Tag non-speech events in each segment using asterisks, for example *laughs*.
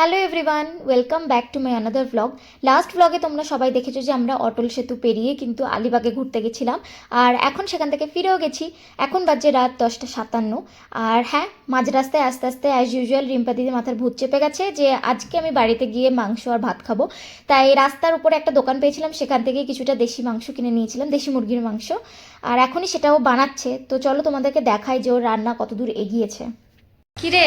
Hello everyone welcome back to my another vlog last ব্লগে তোমরা সবাই দেখেছ যে আমরা অটল সেতু পেরিয়ে কিন্তু আলিবাগে ঘুরতে গেছিলাম। আর এখন সেখান থেকে ফিরেও গেছি। এখন বাজে রাত দশটা সাতান্ন। আর হ্যাঁ মাঝ রাস্তায় আস্তে আস্তে অ্যাজ ইউজুয়াল রিম্পা দিদি মাথার ভূত চেপে গেছে যে আজকে আমি বাড়িতে গিয়ে মাংস আর ভাত খাব। তাই রাস্তার উপরে একটা দোকান পেয়েছিলাম, সেখান থেকে কিছুটা দেশি মাংস কিনে নিয়েছিলাম, দেশি মুরগির মাংস। আর এখনই সেটাও বানাচ্ছে। তো চলো তোমাদেরকে দেখাই যে ওর রান্না কতদূর এগিয়েছে। কিরে?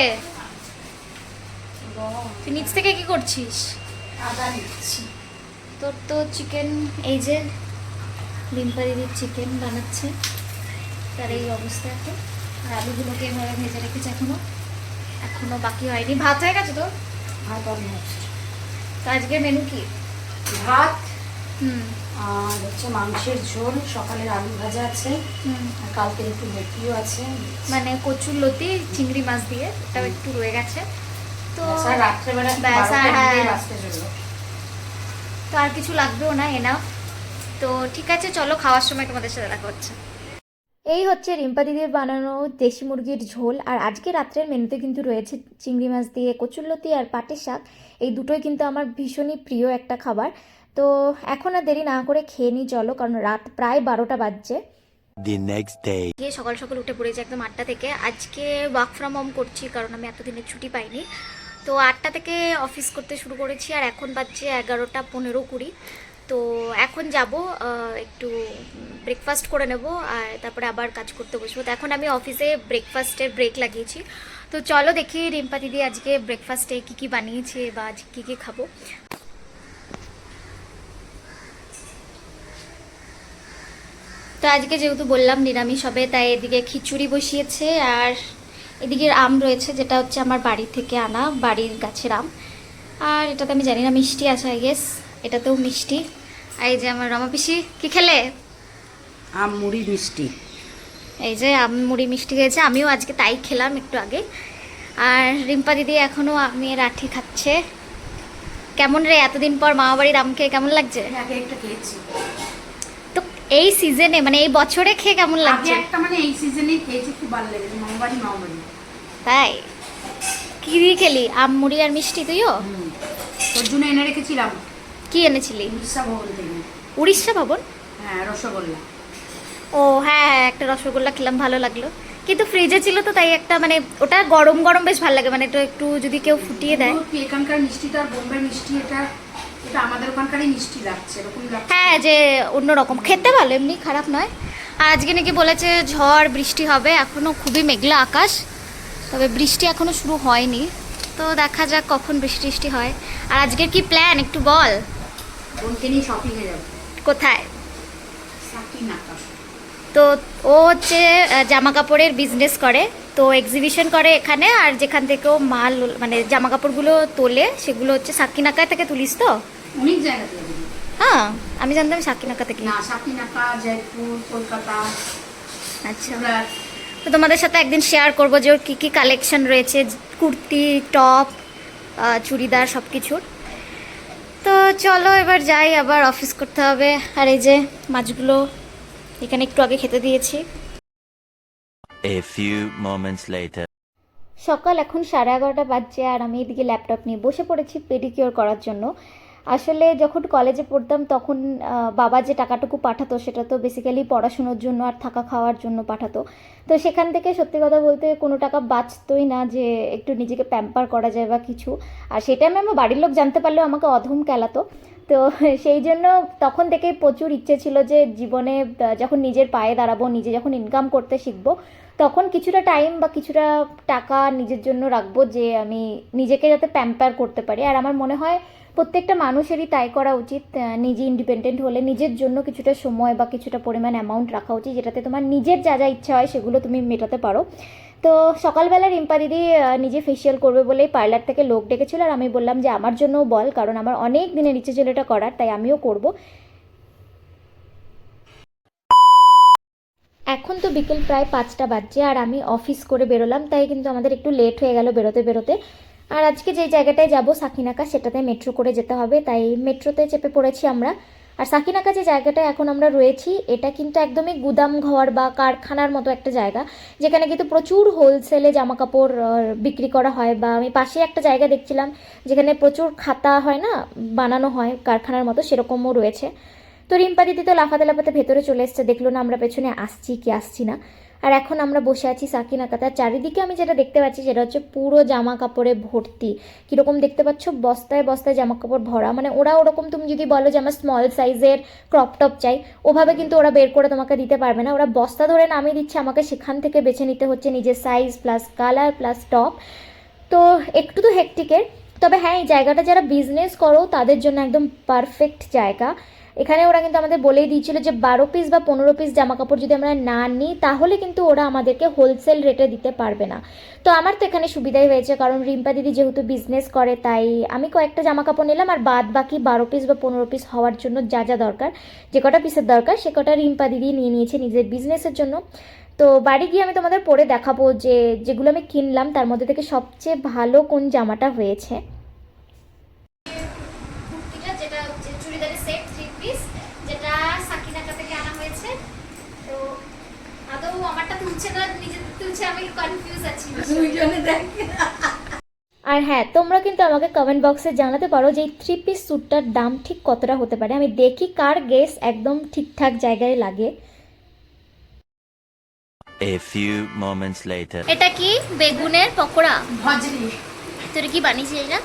তুই নিচ থেকে কি করছিস? আদা নিচ্ছি। তোর তো চিকেন এই যে ডিম্পা দিদির চিকেন বানাচ্ছে তার এই অবস্থা এখন। আর আলুগুলোকে এভাবে ভেজে রেখেছে এখনও। এখনও বাকি হয়নি। ভাত হয়ে গেছে তো ভাত অলমোস্ট তো আজকের মেনু কি? ভাত হুম। আর হচ্ছে মাংসের ঝোল। সকালের আলু ভাজা আছে। হুম। আর কালকের একটু লতিও আছে। মানে কচুর লতি চিংড়ি মাছ দিয়ে। ওটাও একটু রয়ে গেছে। তো হ্যাঁ। তো আর কিছু লাগবেও না এনাফ। তো ঠিক আছে চলো খাওয়ার সময় তোমাদের সাথে দেখা হচ্ছে। এই হচ্ছে রিম্পা দিদির বানানো দেশি মুরগির ঝোল আর আজকে রাত্রের মেনুতে কিন্তু রয়েছে চিংড়ি মাছ দিয়ে কচুরলতি আর পাটের শাক। এই দুটোই কিন্তু আমার ভীষণই প্রিয় একটা খাবার। তো এখন আর দেরি না করে খেয়ে নিই চলো কারণ রাত প্রায় বারোটা বাজছে. গিয়ে সকাল সকাল উঠে পড়েছি একদম আটটা থেকে। আজকে ওয়ার্ক ফ্রম হোম করছি কারণ আমি এতদিনের ছুটি পাইনি। তো আটটা থেকে অফিস করতে শুরু করেছি, আর এখন বাজছে এগারোটা পনেরো কুড়ি। তো এখন যাব একটু ব্রেকফাস্ট করে নেব, আর তারপরে আবার কাজ করতে বসবো। তো এখন আমি অফিসে ব্রেকফাস্টের ব্রেক লাগিয়েছি। তো চলো দেখি রিম্পা দিদি আজকে ব্রেকফাস্টে কী কী বানিয়েছে বা আজ কী কী খাব। তো আজকে যেহেতু বললাম নিরামিষ হবে, তাই এদিকে খিচুড়ি বসিয়েছে, আর এদিকে আম রয়েছে যেটা হচ্ছে আমার বাড়ি থেকে আনা বাড়ির গাছের আম। আর এটাতে আমি জানি না মিষ্টি আছে আই গেস এটাতেও মিষ্টি। আর এই যে আমার রমা পিসি কি খেলে? আম মুড়ি মিষ্টি। এই যে আম মুড়ি মিষ্টি খেয়েছে আমিও আজকে তাই খেলাম একটু আগে। আর রিম্পা দিদি এখনও আমের আঠি খাচ্ছে। কেমন রে এতদিন পর মামা বাড়ির আম খেয়ে কেমন লাগছে? আগে একটা খেয়েছি। তো এই সিজনে মানে এই বছরে খেয়ে কেমন লাগছে? একটা মানে এই সিজনেই খেয়েছি খুব ভালো লেগেছে। মামাবাড়ি মামাবাড়ি। তাই? কি দিয়ে খেলি আম মুড়ি আর মিষ্টি তুইও? তোর জন্য এনে রেখেছিলাম। কি এনেছিলি? উড়িষ্যা ভবন থেকে। উড়িষ্যা ভবন? হ্যাঁ রসগোল্লা। ও হ্যাঁ হ্যাঁ একটা রসগোল্লা খেলাম ভালো লাগল। কিন্তু ফ্রিজে ছিল তো তাই একটা মানে ওটা গরম গরম বেশ ভালো লাগে মানে এটা একটু যদি কেউ ফুটিয়ে দেয়। এখানকার মিষ্টিটা আর বোম্বের মিষ্টি এটা এটা আমাদের ওখানকারই মিষ্টি লাগছে এরকম লাগছে। হ্যাঁ যে অন্যরকম খেতে ভালো এমনি খারাপ নয়। আর আজকে নাকি বলেছে ঝড় বৃষ্টি হবে এখনও খুবই মেঘলা আকাশ। তবে বৃষ্টি এখনও শুরু হয়নি। তো দেখা যাক কখন বৃষ্টি টিষ্টি হয়। আর আজকের কি প্ল্যান একটু বল। বোনকে নিয়ে শপিংয়ে যাব। কোথায়? তো ও হচ্ছে জামা কাপড়ের বিজনেস করে। তো এক্সিবিশন করে এখানে আর যেখান থেকে ও মাল মানে জামা কাপড়গুলো তোলে সেগুলো হচ্ছে সাকিনাকায় থেকে তুলিস তো? অনেক জায়গা হ্যাঁ আমি জানতাম সাকিনাকা থেকে না সাকিনাকা জয়পুর কলকাতা আচ্ছা। তো তোমাদের সাথে একদিন শেয়ার করব যে ওর কী কী কালেকশন রয়েছে কুর্তি টপ চুড়িদার সব কিছুর তো চলো এবার যাই আবার অফিস করতে হবে। আর এই যে মাছগুলো এখানে একটু আগে খেতে দিয়েছি। A few moments later. সকাল এখন সাড়ে এগারোটা বাজছে আর আমি এদিকে ল্যাপটপ নিয়ে বসে পড়েছি পেডিকিওর করার জন্য। আসলে যখন কলেজে পড়তাম তখন বাবা যে টাকাটুকু পাঠাতো সেটা তো বেসিক্যালি পড়াশুনোর জন্য আর থাকা খাওয়ার জন্য পাঠাতো। তো সেখান থেকে সত্যি কথা বলতে কোনো টাকা বাঁচতোই না যে একটু নিজেকে প্যাম্পার করা যায় বা কিছু। আর সেটা আমি আমার বাড়ির লোক জানতে পারলেও আমাকে অধম কেলাতো। তো *laughs* সেই জন্য তখন থেকেই প্রচুর ইচ্ছে ছিল যে জীবনে যখন নিজের পায়ে দাঁড়াবো, নিজে যখন ইনকাম করতে শিখব, তখন কিছুটা টাইম বা কিছুটা টাকা নিজের জন্য রাখব যে আমি নিজেকে যাতে প্যাম্পার করতে পারি। আর আমার মনে হয় প্রত্যেকটা মানুষেরই তাই করা উচিত নিজে ইন্ডিপেন্ডেন্ট হলে নিজের জন্য কিছুটা সময় বা কিছুটা পরিমাণ অ্যামাউন্ট রাখা উচিত, যেটাতে তোমার নিজের যা যা ইচ্ছা হয় সেগুলো তুমি মেটাতে পারো। তো সকালবেলা রিম্পা দিদি নিজে ফেসিয়াল করবে বলেই পার্লার থেকে লোক ডেকেছিল আর আমি বললাম যে, আমার জন্যও বল, কারণ আমার অনেক দিনের ইচ্ছে ছিল এটা করার, তাই আমিও করব। এখন তো বিকেল প্রায় পাঁচটা বাজছে আর আমি অফিস করে বেরোলাম, তাই কিন্তু আমাদের একটু লেট হয়ে গেল বেরোতে বেরোতে। আর আজকে যেই জায়গাটায় যাব, সাকিনাকা, সেটাতে মেট্রো করে যেতে হবে। তাই মেট্রোতে চেপে পড়েছি আমরা। আর সাকিনাকা যে জায়গাটায় এখন আমরা রয়েছি, এটা কিন্তু একদমই গুদাম ঘর বা কারখানার মতো একটা জায়গা, যেখানে কিন্তু প্রচুর হোলসেলে জামা কাপড় বিক্রি করা হয় বা আমি পাশে একটা জায়গা দেখছিলাম, যেখানে প্রচুর খাতা হয় না, বানানো হয় কারখানার মতো, সেরকমও রয়েছে। তো রিম্পা দিদি তো লাফাতে লাফাতে ভেতরে চলে এসছে, দেখল না আমরা পেছনে আসছি কি আসছি না। আর এখন আমরা বসে আছি সাকিনা কাতার। চারিদিকে আমি যেটা দেখতে পাচ্ছি সেটা হচ্ছে পুরো জামা কাপড়ে ভর্তি। কীরকম দেখতে পাচ্ছ? বস্তায় বস্তায় জামা কাপড় ভরা। মানে ওরা ওরকম তুমি যদি বলো যে আমার স্মল সাইজের ক্রপ টপ চাই, ওভাবে কিন্তু ওরা বের করে তোমাকে দিতে পারবে না। ওরা বস্তা ধরে নামিয়ে দিচ্ছে, আমাকে সেখান থেকে বেছে নিতে হচ্ছে নিজের size plus colour plus top তো একটু তো হেকটিকের তবে হ্যাঁ এই জায়গাটা যারা বিজনেস করো, তাদের জন্য একদম পারফেক্ট জায়গা। এখানে ওরা কিন্তু আমাদের বলেই দিয়েছিল যে বারো পিস বা পনেরো পিস জামা কাপড় যদি আমরা না নিই, তাহলে কিন্তু ওরা আমাদেরকে হোলসেল রেটে দিতে পারবে না। তো আমার তো এখানে সুবিধাই হয়েছে, কারণ রিম্পা দিদি যেহেতু বিজনেস করে, তাই আমি কয়েকটা জামা কাপড় নিলাম, আর বাদ বাকি বারো পিস বা পনেরো পিস হওয়ার জন্য যা যা দরকার, যে কটা পিসের দরকার, সে কটা রিম্পা দিদি নিয়ে নিয়েছে নিজের বিজনেসের জন্য। তো বাড়ি গিয়ে আমি তোমাদের পরে দেখাবো যে, যেগুলো আমি কিনলাম, তার মধ্যে থেকে সবচেয়ে ভালো কোন জামাটা হয়েছে। যেটা হচ্ছে চুড়িদারের সেট থ্রি পিস যেটা সাকিনাকা থেকে আনা হয়েছে। তো আদৌ আমারটা তুলছে না নিজের তুলছে আমি কনফিউজ আছি। দুইজনে দেখ। আর হ্যাঁ তোমরা কিন্তু আমাকে কমেন্ট বক্সে জানাতে পারো যে এই থ্রি পিস স্যুটটার দাম ঠিক কতটা হতে পারে। আমি দেখি কার গেস একদম ঠিকঠাক জায়গায় লাগে। A few moments later. এটা কি বেগুনের পকোড়া? ভজরি। তুই কি বানিয়েছিস এটা?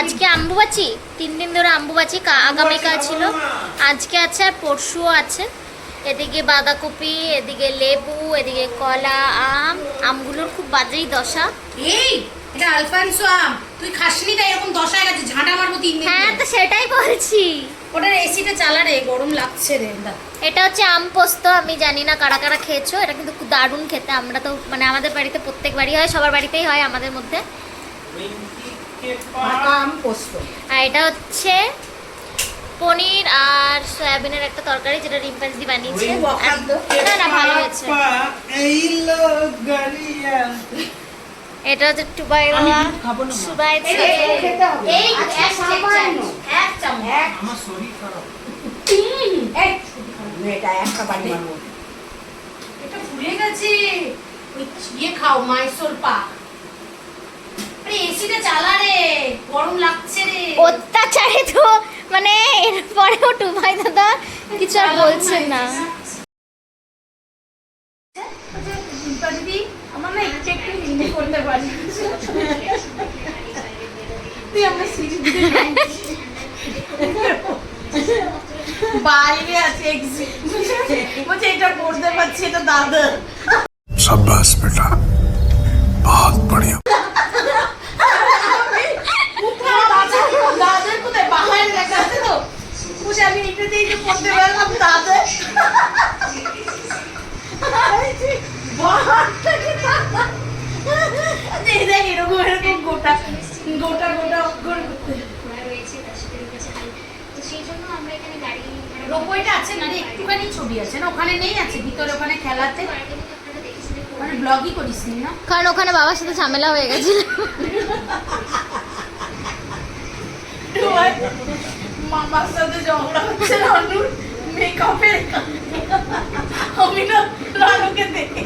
আজকে আম্বুবাচি তিন দিন ধরে আম্বুবাচি আগামীকাল ছিল। আজকে আছে আর পরশুও আছে। এদিকে বাঁধাকপি এদিকে লেবু এদিকে কলা আম। আমগুলোর খুব বাজেই দশা। এই এটা আলফানসো আম। তুই খাসনি তাই এরকম দশায় গেছে ঝাঁটা মারবো তিন দিন হ্যাঁ তো সেটাই বলছি। ওটার এসিটা চালা রে গরম লাগছে রে এটা হচ্ছে আম পোস্ত আমি জানি না কারা কারা খেয়েছো এটা কিন্তু খুব দারুণ খেতে। আমরা তো মানে আমাদের বাড়িতে প্রত্যেক বাড়ি হয় সবার বাড়িতেই হয় আমাদের মধ্যে। আম পোস্ত। আর এটা হচ্ছে পনির আর সয়াবিনের একটা তরকারি যেটা রিম্পাস দি বানিয়েছে না না ভালো হয়েছে। এটা হচ্ছে টুবাই বাবা সুবাইছে এই, এক চামচ, এক চামচ। মেয়েটা একটা বাড়ি এটা ফুলে গেছে। ওই ইয়ে খাও মাইসোর পাক আরে এসিটা চালা রে গরম লাগছে রে। অত্যাচারে তো মানে এরপরেও টুবাই দাদা কিছু আর বলছেন না। বাইরে আছে এটা করতে পারছি দাদা বেটা বহুত বড়িয়া পড়তে পারলাম এরকম এরকম গোটা গোটা গোটা অক্ষর। রোপওয়েটা আছে না রে? একটুখানি ছবি আছে না? ওখানে নেই আছে? ভিতরে ওখানে খেলাতে? করবেন। মানে ব্লগই করিস নি না? কারণ ওখানে বাবার সাথে ঝামেলা হয়ে গেছিল। মামার সাথে ঝগড়া হচ্ছে রানুর মেকআপের আমি না রানুকে দেখে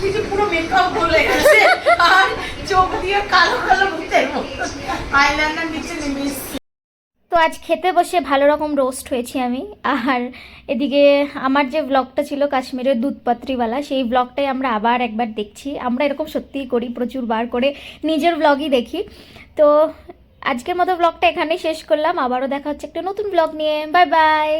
কিছু পুরো মেকআপ বলে গেছে, আর চোখ দিয়ে কালো কালো নিচে নেমে তো আজ খেতে বসে ভালো রকম রোস্ট হয়েছি আমি। আর এদিকে আমার যে ব্লগটা ছিল কাশ্মীরের দুধপাত্রিওয়ালা, সেই ব্লগটাই আমরা আবার একবার দেখছি। আমরা এরকম সত্যিই করি প্রচুর বার করে নিজের ব্লগই দেখি। তো আজকের মতো ব্লগটা এখানেই শেষ করলাম। আবারও দেখা হচ্ছে একটা নতুন ব্লগ নিয়ে। Bye bye